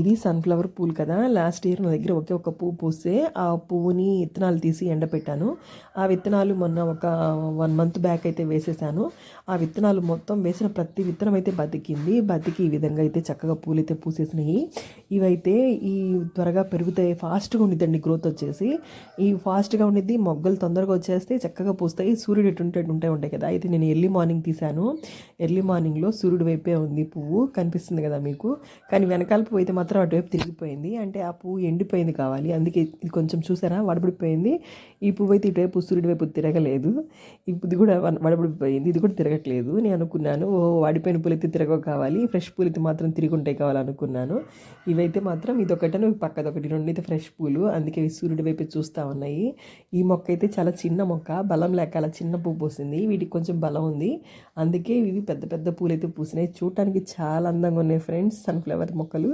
ఇది సన్ఫ్లవర్ పూలు కదా. లాస్ట్ ఇయర్ నా దగ్గర ఒకే ఒక పువ్వు పూస్తే ఆ పువ్వుని విత్తనాలు తీసి ఎండపెట్టాను ఆ విత్తనాలు మొన్న ఒక వన్ మంత్ బ్యాక్ అయితే వేసేసాను. ఆ విత్తనాలు మొత్తం వేసిన ప్రతి విత్తనం అయితే బతికింది. బతికి ఈ విధంగా అయితే చక్కగా పూలు అయితే పూసేసినాయి. ఇవైతే ఈ త్వరగా పెరుగుతాయి. ఫాస్ట్గా ఉండిద్దండి గ్రోత్ వచ్చేసి. ఈ ఫాస్ట్గా ఉండిద్ది. మొగ్గలు తొందరగా వచ్చేస్తే చక్కగా పూస్తాయి. సూర్యుడు ఎటుంటే ఉంటాయి ఉంటాయి కదా. అయితే నేను ఎర్లీ మార్నింగ్ తీశాను. ఎర్లీ మార్నింగ్లో సూర్యుడు వైపే ఉంది పువ్వు. కనిపిస్తుంది కదా మీకు. కానీ వెనకాల పువ్వు అయితే మాత్రం అటువైపు తిరిగిపోయింది. అంటే ఆ పువ్వు ఎండిపోయింది కావాలి. అందుకే ఇది కొంచెం చూసారా? వడబడిపోయింది. ఈ పువ్వు అయితే ఇటువైపు సూర్యుడి వైపు తిరగలేదు. ఇప్పుడు ఇది కూడా వడబడిపోయింది. ఇది కూడా తిరగట్లేదు. నేను అనుకున్నాను ఓ వాడిపోయిన పూలు అయితే తిరగ కావాలి. ఫ్రెష్ పూలు అయితే మాత్రం తిరిగి ఉంటాయి కావాలనుకున్నాను ఇవైతే మాత్రం ఇదొకటను పక్కదొకటి రెండు అయితే ఫ్రెష్ పూలు. అందుకే ఇవి సూర్యుడి వైపు చూస్తూ ఉన్నాయి. ఈ మొక్క అయితే చాలా చిన్న మొక్క. బలం లేక అలా చిన్న పువ్వు పూసింది. వీటికి కొంచెం బలం ఉంది. అందుకే ఇవి పెద్ద పెద్ద పూలు అయితే పూసినాయి. చూడటానికి చాలా అందంగా ఉన్నాయి ఫ్రెండ్స్. సన్ఫ్లవర్ మొక్కలు.